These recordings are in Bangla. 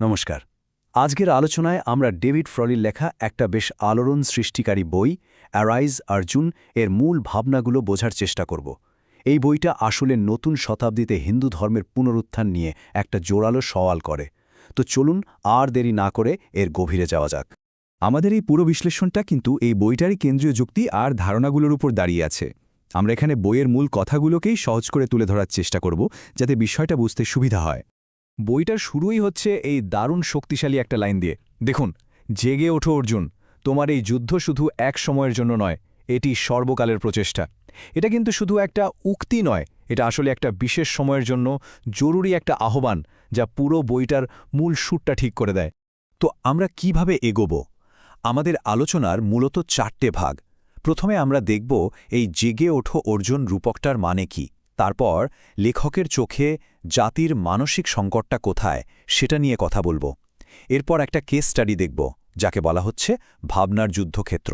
নমস্কার। আজকের আলোচনায় আমরা ডেভিড ফ্রলির লেখা একটা বেশ আলোড়ন সৃষ্টিকারী বই, অ্যারাইজ আর্জুন, এর মূল ভাবনাগুলো বোঝার চেষ্টা করব। এই বইটা আসলে নতুন শতাব্দীতে হিন্দু ধর্মের পুনরুত্থান নিয়ে একটা জোরালো সওয়াল করে। তো চলুন আর দেরি না করে এর গভীরে যাওয়া যাক। আমাদের এই পুরো বিশ্লেষণটা কিন্তু এই বইটারই কেন্দ্রীয় যুক্তি আর ধারণাগুলোর উপর দাঁড়িয়ে আছে। আমরা এখানে বইয়ের মূল কথাগুলোকেই সহজ করে তুলে ধরার চেষ্টা করব, যাতে বিষয়টা বুঝতে সুবিধা হয়। বইটার শুরুই হচ্ছে এই দারুণ শক্তিশালী একটা লাইন দিয়ে। দেখুন, জেগে ওঠো অর্জুন, তোমার এই যুদ্ধ শুধু এক সময়ের জন্য নয়, এটি সর্বকালের প্রচেষ্টা। এটা কিন্তু শুধু একটা উক্তি নয়, এটা আসলে একটা বিশেষ সময়ের জন্য জরুরি একটা আহ্বান যা পুরো বইটার মূল সুরটা ঠিক করে দেয়। তো আমরা কীভাবে এগোব? আমাদের আলোচনার মূলত চারটে ভাগ। প্রথমে আমরা দেখব এই জেগে ওঠো অর্জুন রূপকটার মানে কি। তারপর লেখকের চোখে জাতির মানসিক সংকটটা কোথায় সেটা নিয়ে কথা বলব। এরপর একটা কেস স্টাডি দেখব, যাকে বলা হচ্ছে ভাবনার যুদ্ধক্ষেত্র।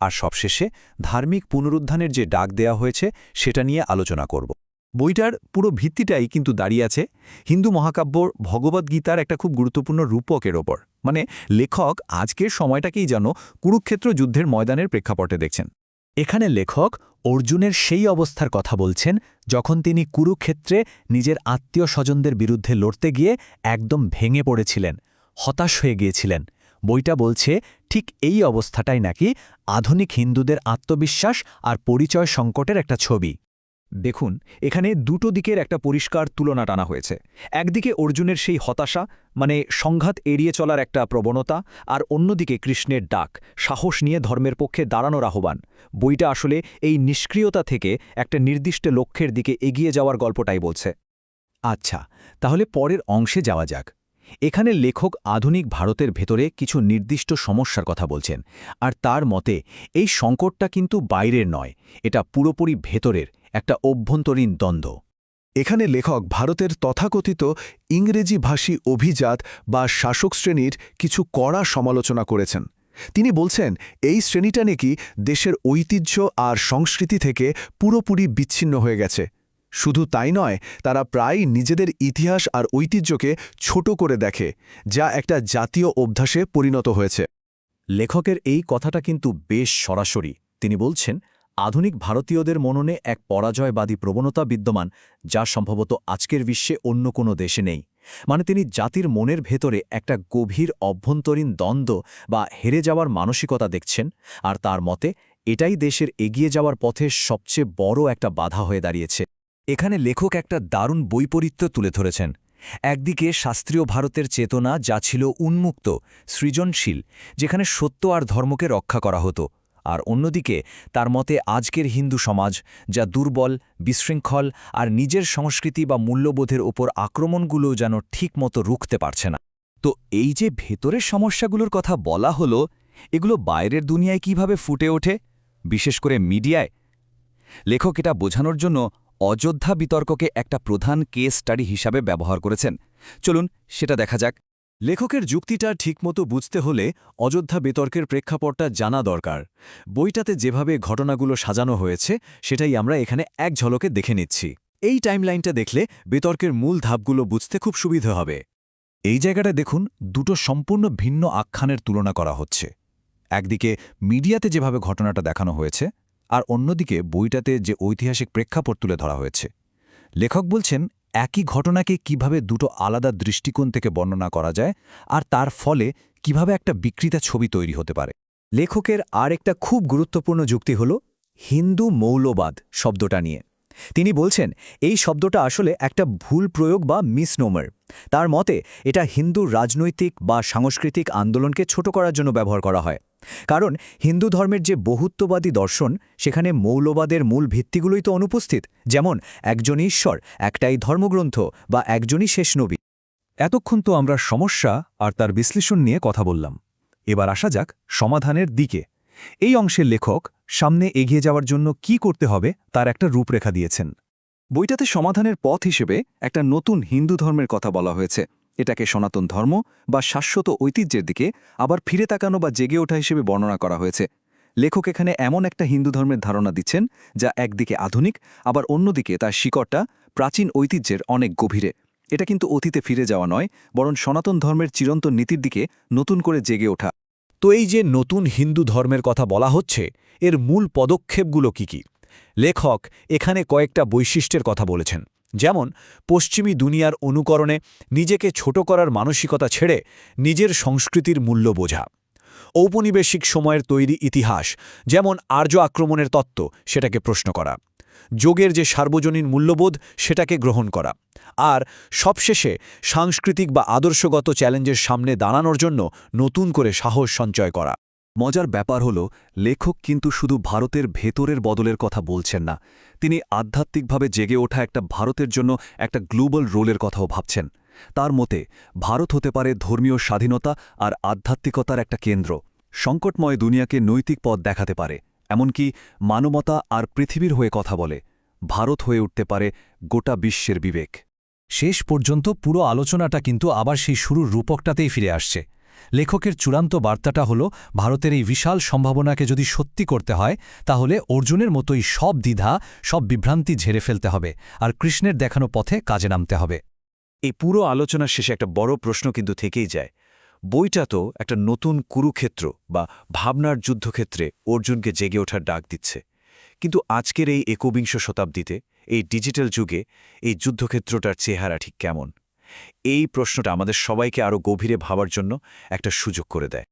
আর সবশেষে ধার্মিক পুনরুদ্ধানের যে ডাক দেয়া হয়েছে সেটা নিয়ে আলোচনা করব। বইটার পুরো ভিত্তিটাই কিন্তু দাঁড়িয়ে আছে হিন্দু মহাকাব্য ভগবদ্গীতার একটা খুব গুরুত্বপূর্ণ রূপকের ওপর। মানে লেখক আজকের সময়টাকেই যেন কুরুক্ষেত্র যুদ্ধের ময়দানের প্রেক্ষাপটে দেখছেন। এখানে লেখক অর্জুনের সেই অবস্থার কথা বলছেন যখন তিনি কুরুক্ষেত্রে নিজের আত্মীয় স্বজনদের বিরুদ্ধে লড়তে গিয়ে একদম ভেঙে পড়েছিলেন, হতাশ হয়ে গিয়েছিলেন। বইটা বলছে, ঠিক এই অবস্থাটাই নাকি আধুনিক হিন্দুদের আত্মবিশ্বাস আর পরিচয় সংকটের একটা ছবি। দেখুন, এখানে দুটো দিকের একটা পরিষ্কার তুলনা টানা হয়েছে। একদিকে অর্জুনের সেই হতাশা মানে সংঘাত এড়িয়ে চলার একটা প্রবণতা, আর অন্যদিকে কৃষ্ণের ডাক, সাহস নিয়ে ধর্মের পক্ষে দাঁড়ানোর আহ্বান। বইটা আসলে এই নিষ্ক্রিয়তা থেকে একটা নির্দিষ্ট লক্ষ্যের দিকে এগিয়ে যাওয়ার গল্পটাই বলছে। আচ্ছা তাহলে পরের অংশে যাওয়া যাক। এখানে লেখক আধুনিক ভারতের ভেতরে কিছু নির্দিষ্ট সমস্যার কথা বলছেন, আর তার মতে এই সংকটটা কিন্তু বাইরের নয়, এটা পুরোপুরি ভেতরের। একটা অভ্যন্তরীণ দ্বন্দ্ব। এখানে লেখক ভারতের তথাকথিত ইংরেজিভাষী অভিজাত বা শাসক শ্রেণির কিছু কড়া সমালোচনা করেছেন। তিনি বলছেন, এই শ্রেণীটা নাকি দেশের ঐতিহ্য আর সংস্কৃতি থেকে পুরোপুরি বিচ্ছিন্ন হয়ে গেছে। শুধু তাই নয়, তারা প্রায় নিজেদের ইতিহাস আর ঐতিহ্যকে ছোট করে দেখে, যা একটা জাতীয় অভ্যাসে পরিণত হয়েছে। লেখকের এই কথাটা কিন্তু বেশ সরাসরি। তিনি বলছেন আধুনিক ভারতীয়দের মননে এক পরাজয়বাদী প্রবণতা বিদ্যমান, যা সম্ভবত আজকের বিশ্বে অন্য কোনো দেশে নেই। মানে তিনি জাতির মনের ভেতরে একটা গভীর অভ্যন্তরীণ দ্বন্দ্ব বা হেরে যাওয়ার মানসিকতা দেখছেন, আর তার মতে এটাই দেশের এগিয়ে যাওয়ার পথে সবচেয়ে বড় একটা বাধা হয়ে দাঁড়িয়েছে। এখানে লেখক একটা দারুণ বৈপরীত্য তুলে ধরেছেন। একদিকে শাস্ত্রীয় ভারতের চেতনা যা ছিল উন্মুক্ত, সৃজনশীল, যেখানে সত্য আর ধর্মকে রক্ষা করা হতো আর অন্যদিকে, তার মতে আজকের হিন্দু সমাজ, যা দুর্বল, বিশৃঙ্খল আর নিজের সংস্কৃতি বা মূল্যবোধের ওপর আক্রমণগুলো যেন ঠিকমতো রুখতে পারছে না। তো এই যে ভেতরের সমস্যাগুলোর কথা বলা হলো, এগুলো বাইরের দুনিয়ায় কীভাবে ফুটে ওঠে? বিশেষ করে মিডিয়ায়। লেখক এটা বোঝানোর জন্য অযোধ্যা বিতর্ককে একটা প্রধান কেস স্টাডি হিসাবে ব্যবহার করেছেন। চলুন সেটা দেখা যাক। লেখকের যুক্তিটা ঠিকমতো বুঝতে হলে অযোধ্যা বিতর্কের প্রেক্ষাপটটা জানা দরকার। বইটাতে যেভাবে ঘটনাগুলো সাজানো হয়েছে, সেটাই আমরা এখানে এক ঝলকে দেখে নিচ্ছি। এই টাইমলাইনটা দেখলে বিতর্কের মূল ধাপগুলো বুঝতে খুব সুবিধে হবে। এই জায়গাটা দেখুন, দুটো সম্পূর্ণ ভিন্ন আখ্যানের তুলনা করা হচ্ছে। একদিকে মিডিয়াতে যেভাবে ঘটনাটা দেখানো হয়েছে, আর অন্যদিকে বইটাতে যে ঐতিহাসিক প্রেক্ষাপট তুলে ধরা হয়েছে। লেখক বলছেন একই ঘটনাকে কীভাবে দুটো আলাদা দৃষ্টিকোণ থেকে বর্ণনা করা যায় আর তার ফলে কীভাবে একটা বিকৃতা ছবি তৈরি হতে পারে? লেখকের আর একটা খুব গুরুত্বপূর্ণ যুক্তি হল হিন্দু মৌলবাদ শব্দটা নিয়ে। তিনি বলছেন, এই শব্দটা আসলে একটা ভুল প্রয়োগ বা মিসনোমার। তার মতে, এটা হিন্দু রাজনৈতিক বা সাংস্কৃতিক আন্দোলনকে ছোট করার জন্য ব্যবহার করা হয়। কারণ, হিন্দু ধর্মের যে বহুত্ববাদী দর্শন, সেখানে মৌলবাদের মূল ভিত্তিগুলোই তো অনুপস্থিত। যেমন একজনই ঈশ্বর, একটাই ধর্মগ্রন্থ বা একজনই শেষ নবী। এতক্ষণ তো আমরা সমস্যা আর তার বিশ্লেষণ নিয়ে কথা বললাম। এবার আসা যাক সমাধানের দিকে। এই অংশের লেখক সামনে এগিয়ে যাওয়ার জন্য কি করতে হবে তার একটা রূপরেখা দিয়েছেন। বইটাতে সমাধানের পথ হিসেবে একটা নতুন হিন্দু ধর্মের কথা বলা হয়েছে। এটাকে সনাতন ধর্ম বা শাশ্বত ঐতিহ্যের দিকে আবার ফিরে তাকানো বা জেগে ওঠা হিসেবে বর্ণনা করা হয়েছে। লেখক এখানে এমন একটা হিন্দু ধর্মের ধারণা দিচ্ছেন, যা একদিকে আধুনিক, আবার অন্যদিকে তার শিকড়টা প্রাচীন ঐতিহ্যের অনেক গভীরে। এটা কিন্তু অতীতে ফিরে যাওয়া নয়, বরং সনাতন ধর্মের চিরন্তন নীতির দিকে নতুন করে জেগে ওঠা। তো এই যে নতুন হিন্দু ধর্মের কথা বলা হচ্ছে, এর মূল পদক্ষেপগুলো কি কি? লেখক এখানে কয়েকটা বৈশিষ্ট্যের কথা বলেছেন। যেমন, পশ্চিমী দুনিয়ার অনুকরণে নিজেকে ছোট করার মানসিকতা ছেড়ে নিজের সংস্কৃতির মূল্য বোঝা। ঔপনিবেশিক সময়ের তৈরি ইতিহাস, যেমন আর্য আক্রমণের তত্ত্ব, সেটাকে প্রশ্ন করা। যোগের যে সার্বজনীন মূল্যবোধ, সেটাকে গ্রহণ করা। আর সবশেষে সাংস্কৃতিক বা আদর্শগত চ্যালেঞ্জের সামনে দাঁড়ানোর জন্য নতুন করে সাহস সঞ্চয় করা। মজার ব্যাপার হল, লেখক কিন্তু শুধু ভারতের ভেতরের বদলের কথা বলছেন না, তিনি আধ্যাত্মিকভাবে জেগে ওঠা একটা ভারতের জন্য একটা গ্লোবাল রোলের কথাও ভাবছেন। তার মতে, ভারত হতে পারে ধর্মীয় স্বাধীনতা আর আধ্যাত্মিকতার একটা কেন্দ্র, সংকটময় দুনিয়াকে নৈতিক পথ দেখাতে পারে। এমনকি মানবতা আর পৃথিবীর হয়ে কথা বলে, ভারত হয়ে উঠতে পারে গোটা বিশ্বের বিবেক। শেষ পর্যন্ত পুরো আলোচনাটা কিন্তু আবার সেই শুরুর রূপকটাতেই ফিরে আসছে। লেখকের চূড়ান্ত বার্তাটা হল, ভারতের এই বিশাল সম্ভাবনাকে যদি সত্যি করতে হয়, তাহলে অর্জুনের মতোই সব দ্বিধা, সব বিভ্রান্তি ঝেড়ে ফেলতে হবে, আর কৃষ্ণের দেখানো পথে কাজে নামতে হবে। এই পুরো আলোচনার শেষে একটা বড় প্রশ্ন কিন্তু থেকেই যায়। বইটা তো একটা নতুন কুরুক্ষেত্র বা ভাবনার যুদ্ধক্ষেত্রে অর্জুনকে জেগে ওঠার ডাক দিচ্ছে। কিন্তু আজকের এই একবিংশ শতাব্দীতে, এই ডিজিটাল যুগে, এই যুদ্ধক্ষেত্রটার চেহারা ঠিক কেমন? এই প্রশ্নটা আমাদের সবাইকে আরও গভীরে ভাবার জন্য একটা সুযোগ করে দেয়।